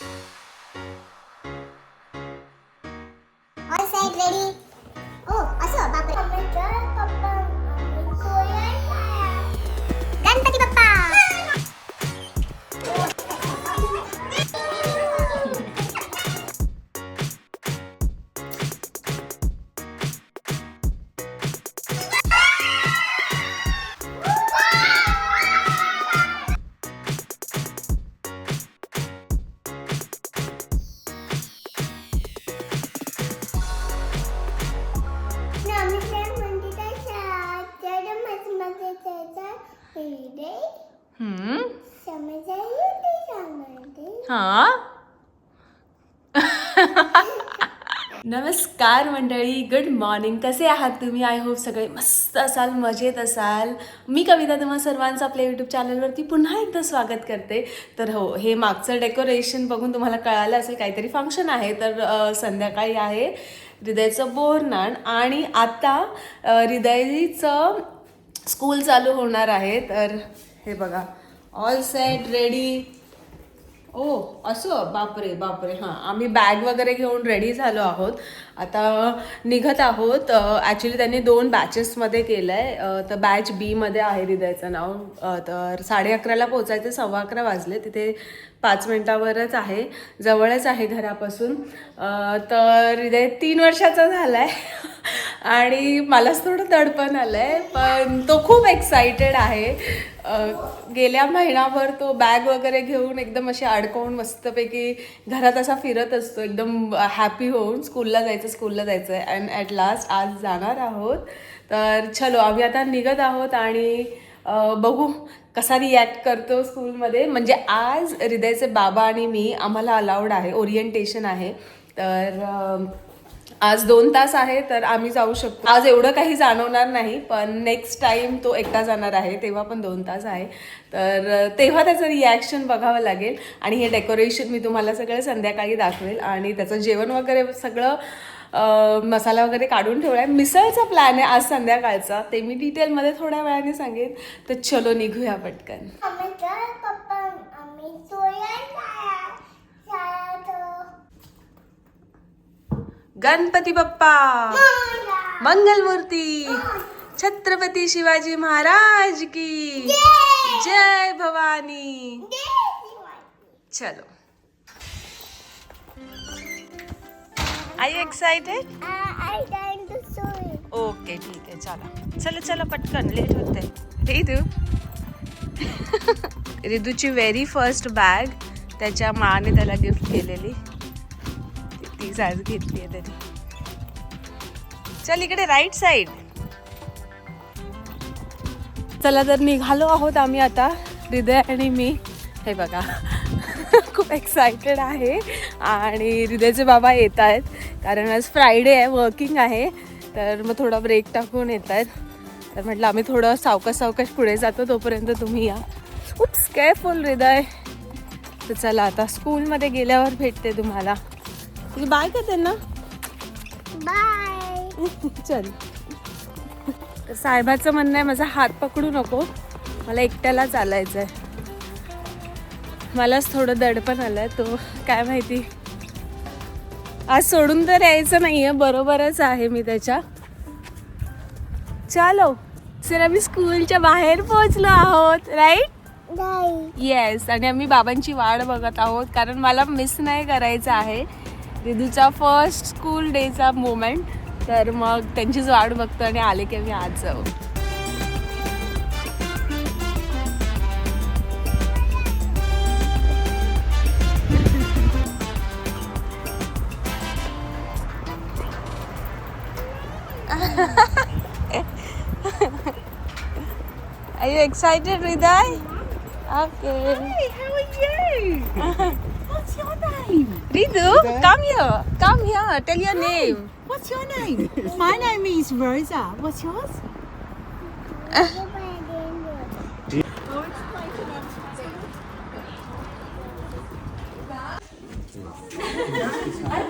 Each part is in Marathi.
you हम्म. हा. नमस्कार मंडळी गुड मॉर्निंग कसे आहात तुम्ही? आय होप सगळे मस्त असाल मजेत असाल. मी कविता तुम्हा सर्वांचं आपल्या यूट्यूब चॅनलवरती पुन्हा एकदा स्वागत करते. तर हो हे मागचं डेकोरेशन बघून तुम्हाला कळालं असेल काहीतरी फंक्शन आहे. तर संध्याकाळी आहे. हृदयचं बोरनाण आणि आता हृदयचं स्कूल चालू होणार आहे तर हे बघा. ऑल सेट रेडी ओ असं? बापरे बापरे. हां आम्ही बॅग वगैरे घेऊन रेडी झालो आहोत. आता निघत आहोत. ॲक्च्युली त्यांनी दोन बॅचेसमध्ये केलं आहे तर बॅच बीमध्ये आहे हृदयाचं नाव. तर साडे अकराला पोचायचं सव्वा अकरा वाजले. तिथे पाच मिनटावरच आहे. जवळच आहे घरापासून. तर हृदय तीन वर्षाचा झाला आहे आणि मलाच थोडं दडपण आलं आहे पण तो खूप एक्सायटेड आहे. गेल्या महिनाभर तो बॅग वगैरे घेऊन एकदम अशी अडकवून मस्तपैकी घरात असा फिरत असतो. एकदम हॅपी होऊन स्कूलला जायचं स्कूलला जायचं आहे अँड ॲट लास्ट आज जाणार आहोत. तर चलो आम्ही आता निघत आहोत आणि बघू कसा रिॲक्ट करतो स्कूलमध्ये म्हणजे आज हृदयचे बाबा आणि मी आम्हाला अलाउड आहे ओरिएंटेशन आहे. तर आज दोन तास आहे तर आम्ही जाऊ शकतो. आज एवढं काही जाणवणार नाही पण नेक्स्ट टाइम तो एकटा जाणार आहे तेव्हा पण दोन तास आहे. तर तेव्हा त्याचं रिॲक्शन बघावं लागेल. आणि हे डेकोरेशन मी तुम्हाला सगळं संध्याकाळी दाखवेल. आणि त्याचं जेवण वगैरे सगळं मसाला वगैरे काढून ठेवला आहे मिसळचा प्लॅन आहे आज संध्याकाळचा. ते मी डिटेलमध्ये थोड्या वेळाने सांगेन. तर चलो निघूया पटकन. पप्पा आम्ही गणपती बाप्पा. मंगलमूर्ती. छत्रपती शिवाजी महाराज की जय. भवानी. चलो. आय यू एक्साइटेड ओके ठीक आहे चला. चला चला पटकन लेट होते. रिदू रिदूची व्हेरी फर्स्ट बॅग त्याच्या माने त्याला गिफ्ट केलेली. ती आज घेतली आहे त्याने. चल इकडे राईट साईड चला तर निघालो आहोत आम्ही आता हृदय आणि मी. हे बघा खूप एक्सायटेड आहे. आणि हृदयचे बाबा येत आहेत कारण आज फ्रायडे आहे वर्किंग आहे. तर मग थोडा ब्रेक टाकून येत आहेत. तर म्हटलं आम्ही थोडं सावकाश सावकाश पुढे जातो तोपर्यंत तुम्ही या. खूप केअरफुल हृदय तर चला आता स्कूलमध्ये गेल्यावर भेटते तुम्हाला. तुझी बाय का त्यांना. बाय. चल. साहेबाचं म्हणणं आहे माझा हात पकडू नको. मला एकट्याला चालायचं आहे मलाच थोडं दडपण आलं आहे तो काय माहिती. आज सोडून तर यायचं नाही आहे बरोबरच आहे मी त्याच्या. चालो. सर आम्ही स्कूलच्या बाहेर पोहोचलो आहोत राईट बाय. येस आणि आम्ही बाबांची वाट बघत आहोत कारण मला मिस नाही करायचं आहे. रिदूचा फर्स्ट स्कूल डेचा मोमेंट तर मग त्यांचीच वाट बघतो आणि आले की आम्ही आज जाऊ Are you excited, Hriday? Okay. Hey, how are you? do come here. Come here. Tell your name. What's your name? My name is Rosa. What's yours?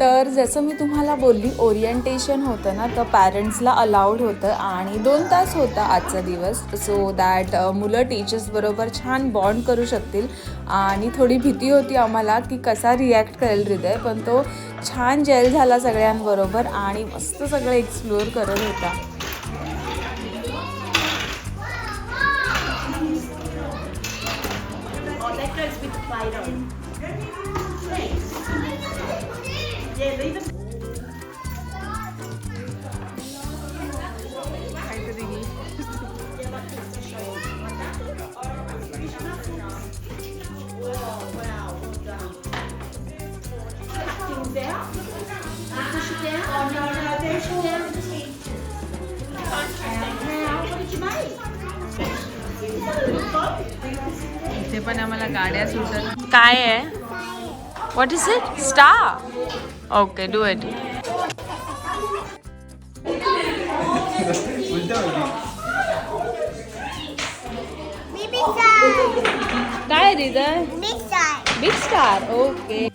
तर जसं मी तुम्हाला बोलली ओरिएंटेशन होतं ना तर पॅरेंट्सला अलाउड होतं आणि दोन तास होता आजचा दिवस. सो दॅट मुलं टीचर्सबरोबर छान बॉन्ड करू शकतील. आणि थोडी भीती होती आम्हाला की कसा रिॲक्ट करेल हृदय पण तो छान जेल झाला सगळ्यांबरोबर आणि मस्त सगळं एक्सप्लोअर करत होता. इथे पण आम्हाला गाड्या सुटत काय आहे? What is it star Okay do it Baby shark. काय रिदर Big shark. Big star okay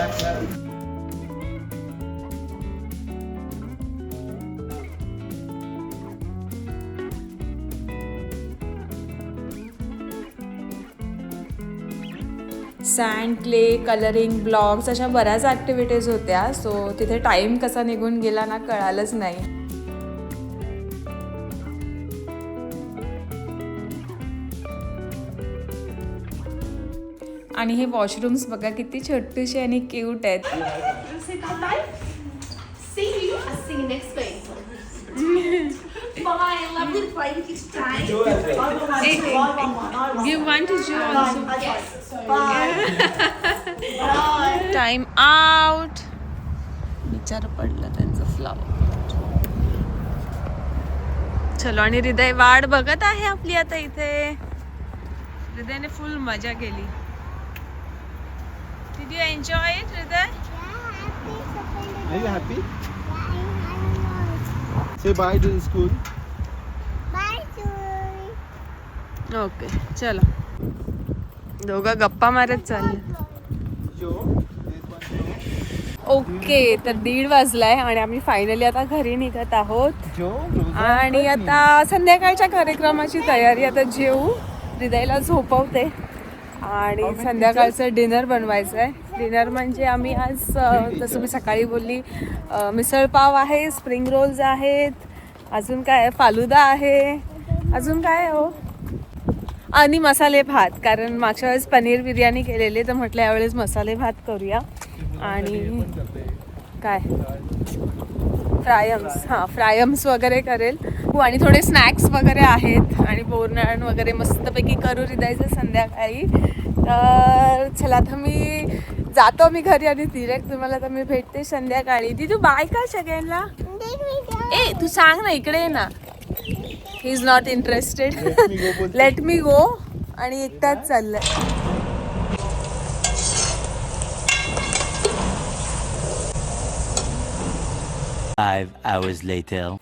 Sand clay colouring blocks अशा बऱ्याच ॲक्टिव्हिटीज होत्या. सो तिथे टाईम कसा निघून गेला ना कळालंच नाही. आणि हे वॉशरूम्स बघा किती छोटीशी आणि क्यूट आहेत. टाइम आउट विचार पडलं त्यांचं फ्लावर चलो आणि हृदय वाट बघत आहे आपली आता इथे. हृदयने फुल मजा केली. Did you enjoy it, हृदय Are you happy? Say bye to the school. Bye, Joy. Okay चलो दोघं गप्पा मारत चालले. ओके तर दीड वाजलाय आणि आम्ही फायनली आता घरी निघत आहोत आणि. आता संध्याकाळच्या कार्यक्रमाची तयारी आता जेऊ हृदयला झोपवते आणि संध्याकाळचं डिनर बनवायचं आहे डिनर म्हणजे आम्ही आज जसं मी सकाळी बोलली मिसळपाव आहे स्प्रिंग रोल्स आहेत अजून काय आहे? फालुदा आहे. अजून काय हो? आणि मसाले भात कारण मागच्या वेळेस पनीर बिर्याणी केलेली तर म्हटलं यावेळेस मसाले भात करूया. आणि काय? फ्रायम्स हां फ्रायम्स वगैरे करेल. हो आणि थोडे स्नॅक्स वगैरे आहेत आणि बोरनाण वगैरे मस्तपैकी करू द्यायचं संध्याकाळी. तर चला आता मी जातो मी घरी आणि डिरेक्ट तुम्हाला तर मी भेटते संध्याकाळी. ती तू बाय का सगळ्यांना? ए तू सांग ना इकडे ना. He is not interested. Let me go आणि एकटाच चाललंय.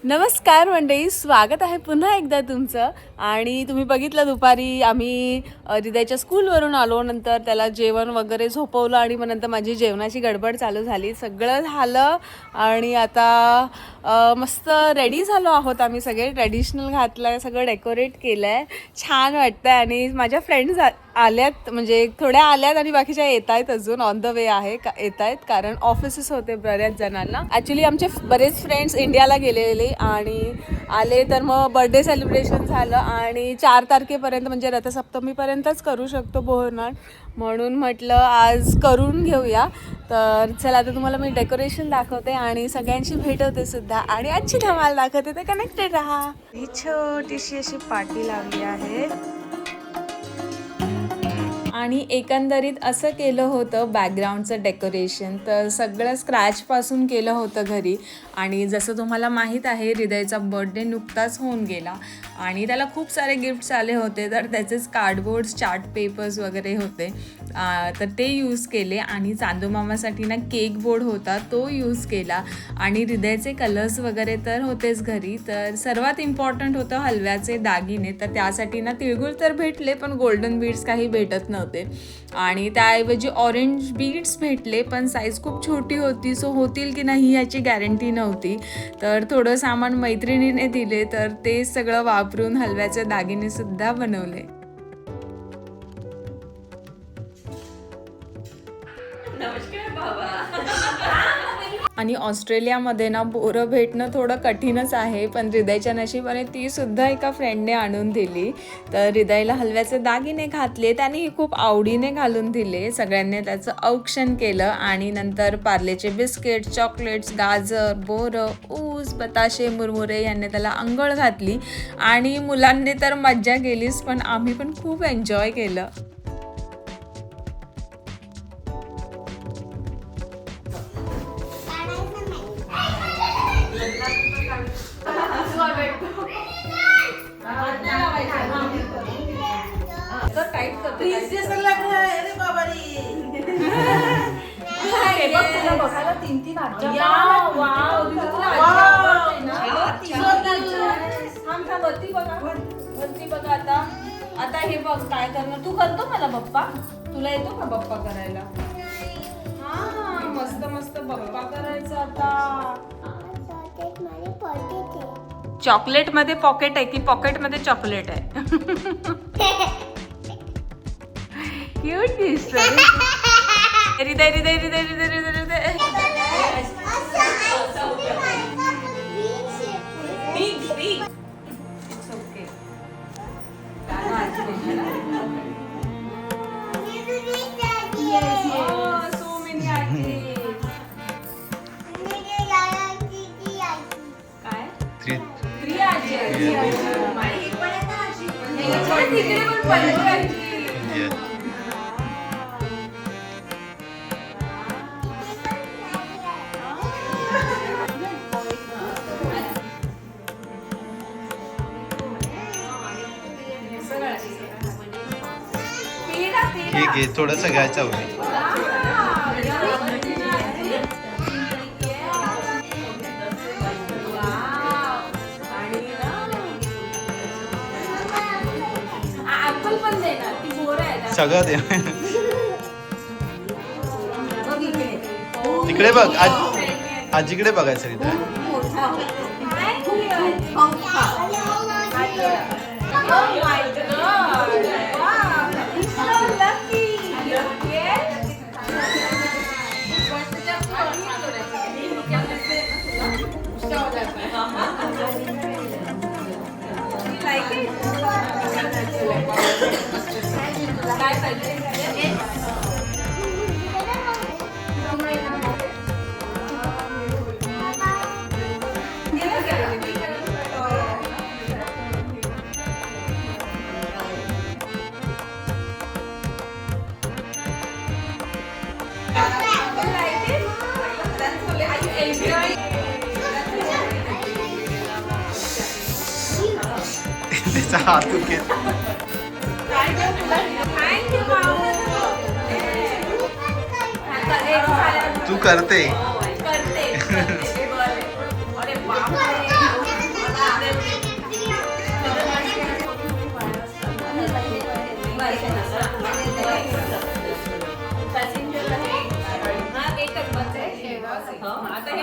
नमस्कार मंडळी स्वागत आहे पुन्हा एकदा तुमचं. आणि तुम्ही बघितलं दुपारी आम्ही हृदयाच्या स्कूलवरून आलो नंतर त्याला जेवण वगैरे झोपवलं आणि मग नंतर माझी जेवणाची गडबड चालू झाली. सगळं झालं आणि आता मस्त रेडी झालो आहोत आम्ही सगळे. ट्रेडिशनल घातलं सगळं डेकोरेट केलं आहे छान वाटतं आहे आणि माझ्या फ्रेंड्स आल्यात म्हणजे थोड्या आल्यात आणि बाकीच्या येत आहेत अजून ऑन द वे आहे का येत आहेत कारण ऑफिसेस होते बऱ्याच जणांना. ॲक्च्युली आमचे बरेच फ्रेंड्स इंडियाला गेलेले आणि आले तर मग बर्थडे सेलिब्रेशन झालं. आणि चार तारखेपर्यंत म्हणजे रथसप्तमीपर्यंतच करू शकतो बोहरनाड म्हणून म्हटलं आज करून घेऊया. तर चला आता तुम्हाला मी डेकोरेशन दाखवते आणि सगळ्यांशी भेटवते सुद्धा. आणि आजची धमाल दाखवते तर कनेक्टेड राहा. ही छोटीशी अशी पार्टी लावली आहे. आणि एकंदरीत असं केलं होतं बॅकग्राऊंडचं डेकोरेशन तर सगळं स्क्रॅचपासून केलं होतं घरी. आणि जसं तुम्हाला माहीत आहे हृदयचा बर्थडे नुकताच होऊन गेला. आणि त्याला खूप सारे गिफ्ट्स आले होते. तर त्याचेच कार्डबोर्ड्स चार्ट पेपर्स वगैरे होते. तर ते यूज केले आणि चांदूमामासाठी ना केक बोर्ड होता तो यूज केला. आणि हृदयाचे कलर्स वगैरे तर होतेच घरी. तर सर्वात इम्पॉर्टंट होतं हलव्याचे दागिने. तर त्यासाठी ना तिळगुळ तर भेटले पण गोल्डन बीड्स काही भेटत नव्हते. आणि त्याऐवजी ऑरेंज बीड्स भेटले पण साईज खूप छोटी होती. सो होतील की नाही याची गॅरंटी नव्हती. तर थोडं सामान मैत्रिणीने दिले तर ते सगळं वापरून हलव्याचे दागिने नमस्कार बाबा. आणि ऑस्ट्रेलियामध्ये ना बोरं भेटणं थोडं कठीणच आहे पण हृदयच्या नशिबाने ती सुद्धा एका फ्रेंडने आणून दिली. तर हृदयला हलव्याचे दागिने घातले त्याने खूप आवडीने घालून दिले. सगळ्यांनी त्याचं औक्षण केलं आणि नंतर पार्लेचे बिस्किट चॉकलेट्स गाजर बोरं ऊस बताशे मुरमुरे यांनी त्याला अंघोळ घातली. आणि मुलांनी तर मज्जा केलीच पण आम्ही पण खूप एन्जॉय केलं. बघा आता आता हे बघ काय करणार तू करतो मला बप्पा तुला येतो का बप्पा करायला हा मस्त मस्त बप्पा करायचा आता. चॉकलेटमध्ये पॉकेट आहे की पॉकेटमध्ये चॉकलेट आहे? क्यूट दिसतोय. हृदय हृदय हृदय हृदय हृदय हृदय पेढा, पेढा. हे घे थोडंसं घ्यायचं आहे सगळं दे. तिकडे बघ आज आजीकडे बघायचं इथे Oh काय पाहिजे? हा, एकच बस आहे. हा, आता हे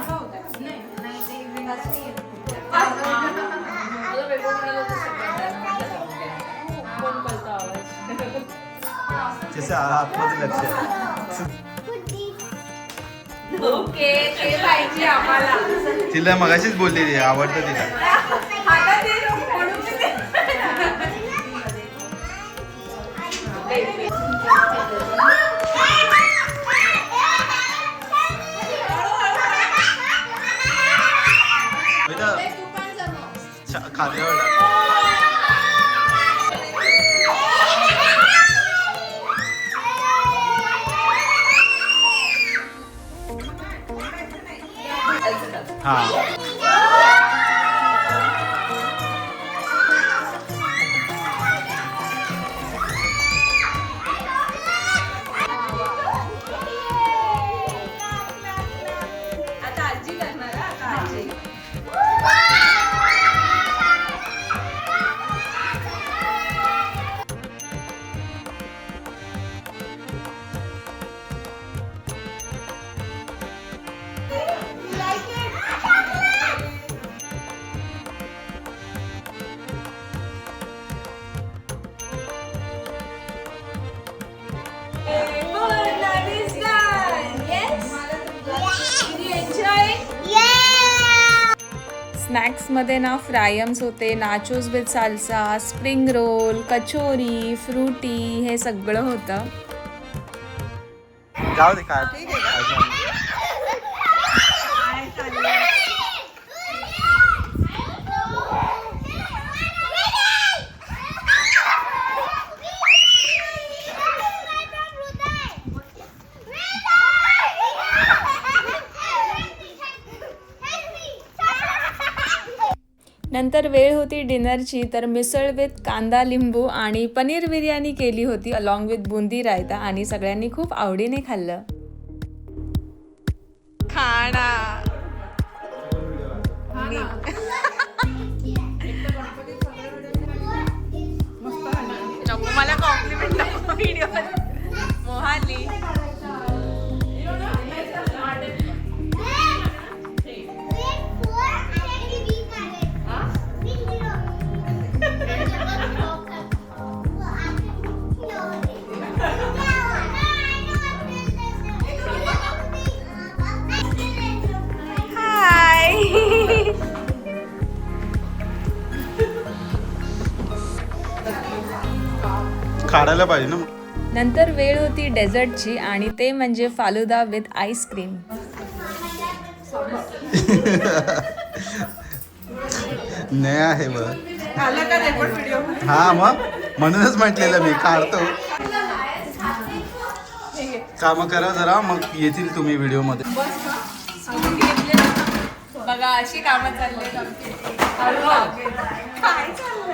जसे आतमध्ये लक्ष. ओके ते पाहिजे आम्हाला. तिला मगाशीच बोलली ती आवडतं तिला. खांद्यावर हा स्नॅक्समध्ये ना फ्रायम्स होते nachos with salsa spring roll kachori Frooti हे सगळं होतं. जाऊ दे काय? नंतर वेळ होती डिनरची तर मिसळ विथ कांदा लिंबू आणि पनीर बिर्याणी केली होती अलॉंग विथ बुंदी रायता आणि सगळ्यांनी खूप आवडीने खाल्लं. काढायला पाहिजे ना. नंतर वेळ होती डेझर्टची आणि ते म्हणजे फालुदा विथ आईस्क्रीम नाही आहे बघ. हा मग? म्हणूनच म्हटलेलं मी काढतो. काम करा जरा मग येतील तुम्ही व्हिडिओमध्ये बघा अशी कामं चालली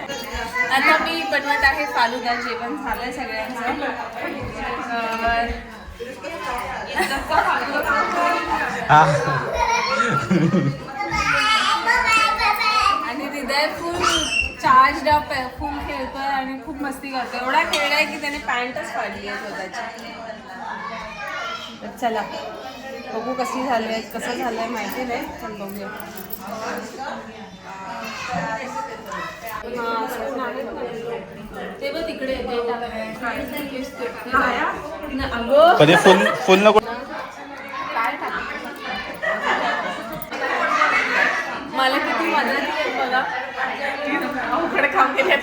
आता मी बनवत आहे फालुदा जेवण झालंय सगळ्यांचं. आणि हृदय फुल चार्ज अप आहे फुल खेळतोय आणि खूप मस्ती करतोय. एवढा खेळलाय की त्याने पॅन्टच फाडली आहे स्वतःची. तर चला बघू कशी झाली आहे कसं झालंय माहिती नाही पण बघूया. हा, आहेत ना. ते बघ तिकडे ते फुल फुल नको काय मला किती मदत बघा अवघड काम केलं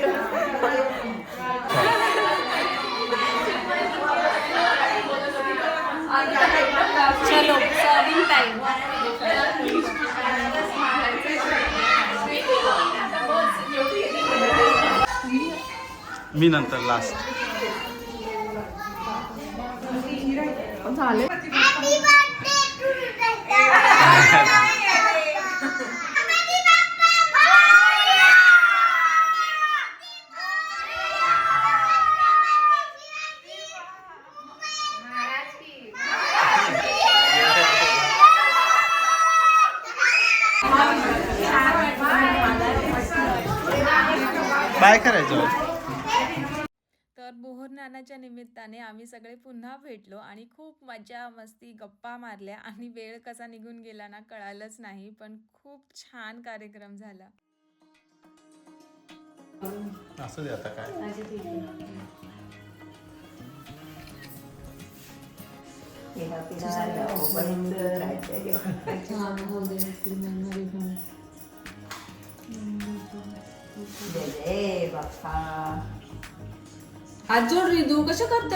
चलो सर्विंग टाइम मी नंतर लास्ट काय करायचं निमित्ताने आम्ही सगळे पुन्हा भेटलो आणि खूप मजा मस्ती गप्पा मारल्या आणि वेळ कसा निघून गेला ना कळालंच नाही पण खूप छान कार्यक्रम झाला. असं दे आता काय.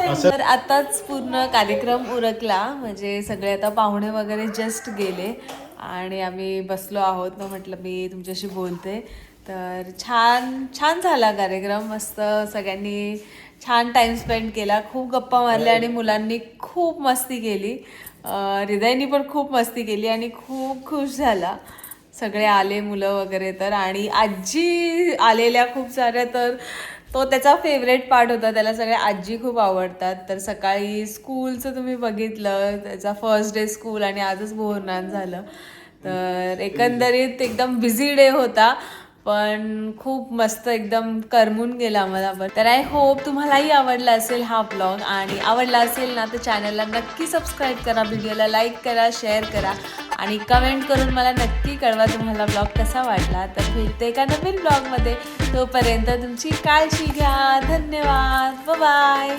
असं तर आताच पूर्ण कार्यक्रम उरकला. म्हणजे सगळे आता पाहुणे वगैरे जस्ट गेले आणि आम्ही बसलो आहोत. मग म्हटलं मी तुमच्याशी बोलते. तर छान छान झाला कार्यक्रम. मस्त सगळ्यांनी छान टाइम स्पेंड केला. खूप गप्पा मारल्या आणि मुलांनी खूप मस्ती केली. हृदयनी पण खूप मस्ती केली आणि खूप खुश झाला. सगळे आले मुलं वगैरे तर. आणि आजी आलेल्या खूप साऱ्या तर तो त्याचा फेवरेट पार्ट होता. त्याला सगळ्या आजी खूप आवडतात. तर सकाळी स्कूलचं तुम्ही बघितलं. त्याचा फर्स्ट डे स्कूल आणि आजच बोरनान झालं. तर एकंदरीत एकदम बिझी डे होता. पण खूप मस्त एकदम करमून गेला आम्हाला पण. तर आय होप तुम्हालाही आवडला असेल हा ब्लॉग आणि आवडला असेल ना तर चॅनलला नक्की सबस्क्राईब करा व्हिडिओला लाईक करा शेअर करा आणि कमेंट करून मला नक्की कळवा तुम्हाला ब्लॉग कसा वाटला. तर भेटते एका नवीन ब्लॉगमध्ये तोपर्यंत तुमची काळजी घ्या. धन्यवाद. बाय